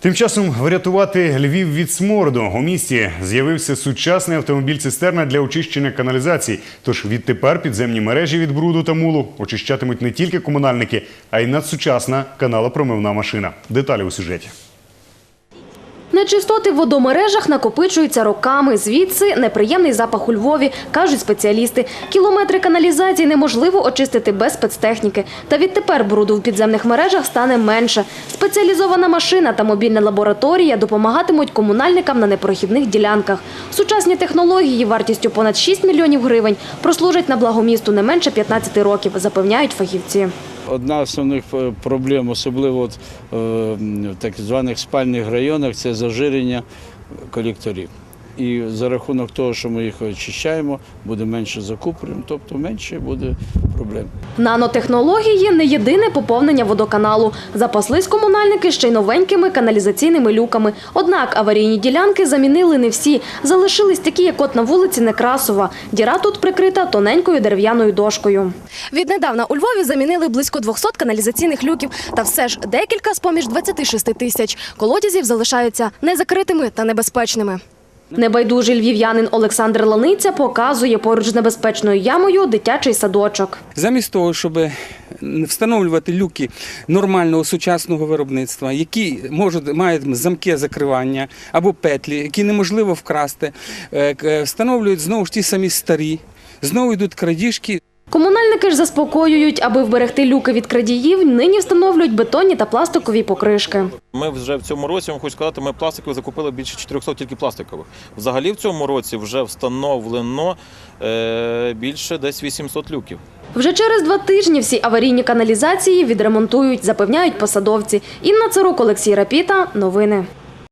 Тим часом врятувати Львів від сморду у місті з'явився сучасний автомобіль-цистерна для очищення каналізації. Тож відтепер підземні мережі від бруду та мулу очищатимуть не тільки комунальники, а й надсучасна каналопромивна машина. Деталі у сюжеті. Нечистоти в водомережах накопичуються роками. Звідси неприємний запах у Львові, кажуть спеціалісти. Кілометри каналізації неможливо очистити без спецтехніки. Та відтепер бруду в підземних мережах стане менше. Спеціалізована машина та мобільна лабораторія допомагатимуть комунальникам на непрохідних ділянках. Сучасні технології вартістю понад 6 мільйонів гривень прослужать на благо місту не менше 15 років, запевняють фахівці. Одна з основних е, проблем, особливо от, е, в так званих спальних районах, це зажирення колекторів. І за рахунок того, що ми їх очищаємо, буде менше закуплень, тобто менше буде проблем. Нанотехнології не єдине поповнення водоканалу. Запаслись комунальники ще й новенькими каналізаційними люками. Однак аварійні ділянки замінили не всі. Залишились такі, як от на вулиці Некрасова. Діра тут прикрита тоненькою дерев'яною дошкою. Віднедавна у Львові замінили близько 200 каналізаційних люків. Та все ж декілька з-поміж 26 тисяч колодязів залишаються незакритими та небезпечними. Небайдужий львів'янин Олександр Ланиця показує поруч з небезпечною ямою дитячий садочок. Замість того, щоб встановлювати люки нормального сучасного виробництва, які можуть мають замки закривання або петлі, які неможливо вкрасти, е, встановлюють знову ж ті самі старі, знову йдуть крадіжки. Комунальники ж заспокоюють, аби вберегти люки від крадіїв, нині встановлюють бетонні та пластикові покришки. Ми вже в цьому році, вам хочу сказати, ми пластикових закупили більше 400 тільки пластикових. Взагалі в цьому році вже встановлено е, більше десь 800 люків. Вже через два тижні всі аварійні каналізації відремонтують, запевняють посадовці. Інна Царук, Олексій Рапіта. Новини.